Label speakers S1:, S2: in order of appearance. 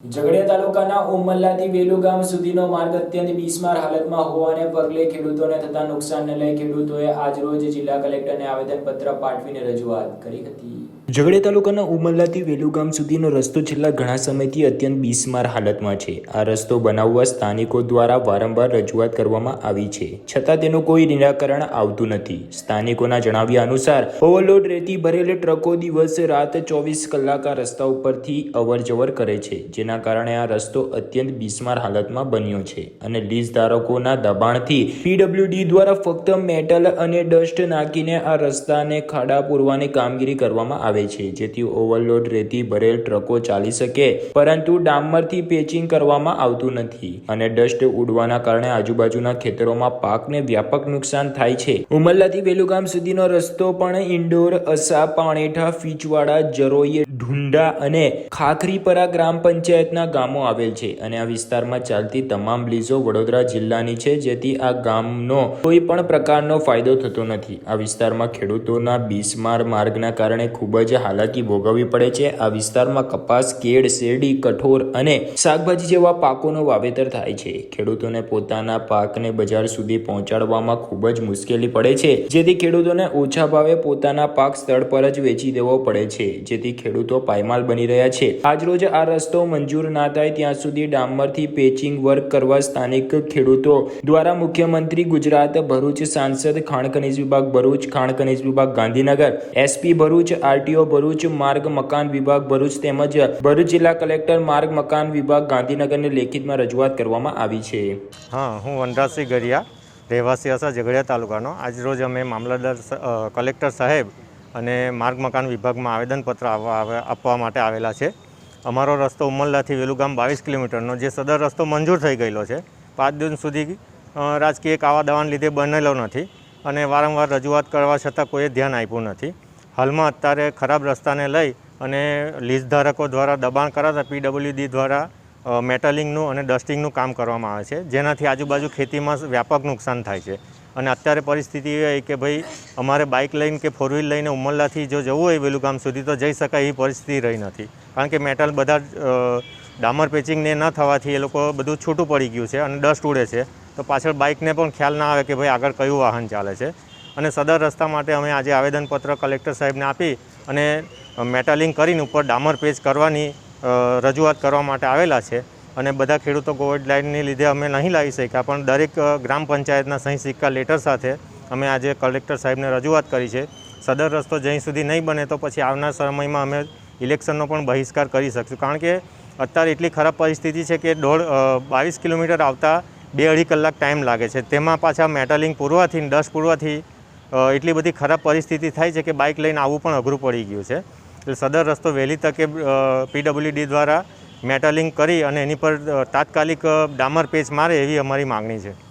S1: ઝઘડિયા તાલુકાના ઉમલ્લાથી વેલુ ગામ સુધીનો માર્ગ અત્યંત બિસ્માર હાલતમાં હોવાને પગલે ખેડૂતોને થતા નુકસાનને લઈ ખેડૂતોએ આજરોજ જિલ્લા કલેક્ટરને આવેદનપત્ર પાઠવીને રજૂઆત કરી હતી. ઝઘડિયા તાલુકાના ઉમરલાથી વેલુ ગામ સુધીનો રસ્તો છેલ્લા ઘણા સમયથી અત્યંત બિસ્માર હાલતમાં છે. આ રસ્તો બનાવવા સ્થાનિકો દ્વારા વારંવાર રજૂઆત કરવામાં આવી છે. છતાં તેનું કોઈ નિરાકરણ આવતું નથી. સ્થાનિકોના જણાવ્યા અનુસાર, ઓવરલોડ રેતી ભરેલ ટ્રકો દિવસ રાત ચોવીસ કલાક આ રસ્તા ઉપરથી અવરજવર કરે છે, જેના કારણે આ રસ્તો અત્યંત બિસ્માર હાલતમાં બન્યો છે અને લીઝ ધારકોના દબાણથી પીડબ્લ્યુડી દ્વારા ફક્ત મેટલ અને ડસ્ટ નાખીને આ રસ્તાને ખાડા પૂરવાની કામગીરી કરવામાં આવે છે, જેથી ઓવરલોડ રેતી ભરેલ ટ્રકો ચાલી શકે. પરંતુ ડામરથી પેચિંગ કરવામાં આવતું નથી અને ડસ્ટ ઉડવાના કારણે આજુબાજુના ખેતરોમાં પાકને વ્યાપક નુકસાન થાય છે. ઉમરલાથી વેલુગામ સુધીનો રસ્તો પણ ઇન્ડોર, અસા, પાણેઠા, ફીચવાડા, જરોઈ, ઢુંડા અને ખાખરીપરા ગ્રામ પંચાયતના ગામો આવેલ છે અને આ વિસ્તારમાં ચાલતી તમામ લીઝો વડોદરા જિલ્લાની છે, જેથી આ ગામનો કોઈ પણ પ્રકારનો ફાયદો થતો નથી. આ વિસ્તારમાં ખેડૂતોના બિસ્માર માર્ગના કારણે ખૂબ જ હાલાકી ભોગવવી પડે છે. આ વિસ્તારમાં કપાસ, કેળ, શેરડી, કઠોર અને શાકભાજી જેવા પાકોનો વાવેતર થાય છે. ખેડૂતોને પોતાના પાકને બજાર સુધી પહોંચાડવામાં ખૂબ જ મુશ્કેલી પડે છે. જેથી ખેડૂતોને ઓછા ભાવે પોતાના પાક સ્થળ પર જ વેચી દેવો પડે છે. જેથી ખેડૂતો પાયમાલ બની રહ્યા છે. આજરોજ આ રસ્તો મંજૂર ના થાય ત્યાં સુધી ડામરથી પેચિંગ વર્ક કરવા સ્થાનિક ખેડૂતો દ્વારા મુખ્યમંત્રી ગુજરાત ભરૂચ સાંસદ ખાણ ખનિજ વિભાગ ભરૂચ, ખાણ ખનિજ વિભાગ ગાંધીનગર, એસપી ભરૂચ, આરટીઓ ભરૂચ માર્ગ મકાન વિભાગ, ભરૂચ તેમજ ભરૂચ જિલ્લા કલેક્ટર માર્ગ મકાન વિભાગ ગાંધીનગરને લેખિતમાં રજૂઆત કરવામાં આવી છે.
S2: હા, હું વનરાજસિંહ ગરિયા રહેવાસી હસા ઝઘડિયા તાલુકાનો. આજરોજ અમે મામલતદાર કલેક્ટર સાહેબ અને માર્ગ મકાન વિભાગમાં આવેદનપત્ર આપવા માટે આવેલા છે. અમારો રસ્તો ઉમરલાથી વેલુગામ બાવીસ કિલોમીટરનો, જે સદર રસ્તો મંજૂર થઈ ગયેલો છે. પાંચ દિવસ સુધી રાજકીય કાવા દાવાને લીધે બનેલો નથી અને વારંવાર રજૂઆત કરવા છતાં કોઈએ ધ્યાન આપ્યું નથી. હાલમાં અત્યારે ખરાબ રસ્તાને લઈ અને લીઝ ધારકો દ્વારા દબાણ કરાતા પીડબ્લ્યુડી દ્વારા મેટલિંગનું અને ડસ્ટિંગનું કામ કરવામાં આવે છે. જેનાથી આજુબાજુ ખેતીમાં વ્યાપક નુકસાન થાય છે. અને અત્યારે પરિસ્થિતિ એ કે ભાઈ, અમારે બાઇક લઈને કે ફોર વ્હીલ લઈને ઉમરલાથી જો જવું હોય વેલું ગામ સુધી તો જઈ શકાય એવી પરિસ્થિતિ રહી નથી. કારણ કે મેટલ બધા ડામર પેચિંગને ન થવાથી એ લોકો બધું છૂટું પડી ગયું છે અને ડસ્ટ ઉડે છે. તો પાછળ બાઇકને પણ ખ્યાલ ના આવે કે ભાઈ આગળ કયું વાહન ચાલે છે. અને સદર રસ્તા માટે અમે આજે આવેદનપત્ર કલેક્ટર સાહેબને આપી અને મેટાલિંગ કરીને ઉપર ડામર પેચ કરવાની રજૂઆત કરવા માટે આવેલા છે. અને બધા ખેડૂતો કોવિડ લાઇનની લીધે અમે નહીં લાવી શક્યા, પણ દરેક ગ્રામ પંચાયતના સહી સિક્કા લેટર સાથે અમે આજે કલેક્ટર સાહેબને રજૂઆત કરી છે. સદર રસ્તો જ્યાં સુધી નહીં બને તો પછી આવનાર સમયમાં અમે ઇલેક્શનનો પણ બહિષ્કાર કરી શકશું. કારણ કે અત્યારે એટલી ખરાબ પરિસ્થિતિ છે કે દોઢ બાવીસ કિલોમીટર આવતા બે અઢી કલાક ટાઈમ લાગે છે. તેમાં પાછા મેટાલિંગ પૂરવાથી ડસ્ટ પૂરવાથી એટલી બધી ખરાબ પરિસ્થિતિ થાય છે કે બાઇક લઈને આવવું પણ અઘરું પડી ગયું છે. એટલે સદર રસ્તો વહેલી તકે પીડબ્લ્યુડી દ્વારા મેટલિંગ કરી અને એની પર તાત્કાલિક ડામર પેચ મારે એવી અમારી માગણી છે.